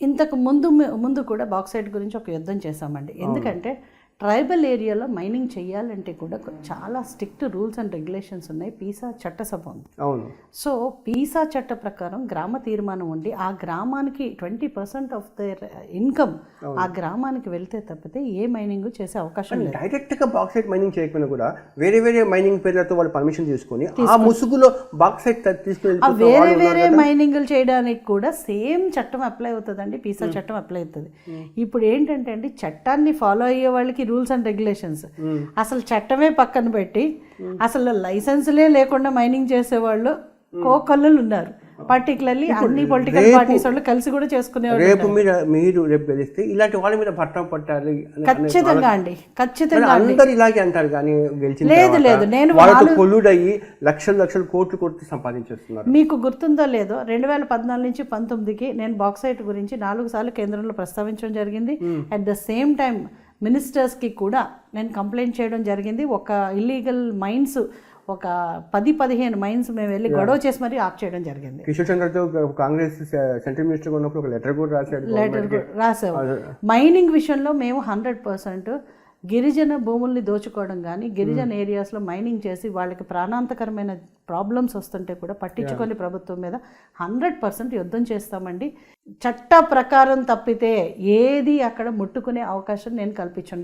ఇంతకు ముందు ముందు కూడా బాక్సైట్ గురించి ఒక యుద్ధం చేశామండి. ఎందుకంటే ట్రైబల్ ఏరియాలో మైనింగ్ చేయాలంటే కూడా చాలా స్ట్రిక్ట్ రూల్స్ అండ్ రెగ్యులేషన్స్ ఉన్నాయి. పీసా చట్టసభ ఉంది. అవును. సో పీసా చట్ట ప్రకారం గ్రామ తీర్మానం ఉండి ఆ గ్రామానికి twenty percent of their income ఆ గ్రామానికి వెళ్తే తప్పితే ఏ మైనింగ్ చేసే అవకాశం లేదు. డైరెక్ట్గా బాక్సైట్ మైనింగ్ చేయకపోయినా కూడా వేరే వేరే మైనింగ్ పేర్లతో వాళ్ళు పర్మిషన్ తీసుకొని ఆ ముసుగులో బాక్సైట్ తీసుకుని ఆ వేరే వేరే మైనింగ్లు చేయడానికి కూడా సేమ్ చట్టం అప్లై అవుతుందండి. పీసా చట్టం అప్లై అవుతుంది. ఇప్పుడు ఏంటంటే అండి చట్టాన్ని ఫాలో అయ్యే వాళ్ళకి రూల్స్ అండ్ రెగ్యులేషన్స్. అసలు చట్టమే పక్కన పెట్టి అసలు లైసెన్స్లే లేకుండా మైనింగ్ చేసేవాళ్ళు కోకొల్లలు ఉన్నారు పర్టికులర్లీ అన్ని పొలిటికల్ పార్టీస్ వాళ్ళు కలిసి కూడా చేసుకునేవాళ్ళు రేపు మీరు మీరు రేపు ఇలాంటి వాళ్ళ మీద పట్టం పట్టాలి ఖచ్చితంగా అండి. ఖచ్చితంగా అందరు ఇలాగే అంటారు కానీ గెలిచిన లేదు, లేదు. నేను వాళ్ళతో అయ్యి లక్షలు లక్షలు కోట్లు కొట్టి సంపాదించేస్తున్నారు. మీకు గుర్తుందో లేదో రెండు వేల పద్నాలుగు నుంచి పంతొమ్మిదికి నేను బాక్సైట్ గురించి నాలుగు సార్లు కేంద్రంలో ప్రస్తావించడం జరిగింది. అట్ ద సేమ్ టైం మినిస్టర్స్కి కూడా నేను కంప్లైంట్ చేయడం జరిగింది. ఒక ఇల్లీగల్ మైన్స్ ఒక పది పదిహేను మైన్స్ మేము వెళ్ళి గొడవ చేసి మరీ ఆఫ్ చేయడం జరిగింది. కిషోర్ చంద్రతో కాంగ్రెస్ సెంట్రల్ మినిస్టర్ ఉన్నప్పుడు ఒక లెటర్ కూడా రాశాడు లెటర్ రాసావు. మైనింగ్ విషయంలో మేము హండ్రెడ్ పర్సెంట్ గిరిజన భూముల్ని దోచుకోవడం కానీ గిరిజన ఏరియాస్లో మైనింగ్ చేసి వాళ్ళకి ప్రాణాంతకరమైన ప్రాబ్లమ్స్ వస్తుంటే కూడా పట్టించుకొని ప్రభుత్వం మీద హండ్రెడ్ పర్సెంట్ యుద్ధం చేస్తామండి. చట్ట ప్రకారం తప్పితే ఏది అక్కడ ముట్టుకునే అవకాశం నేను కల్పించండి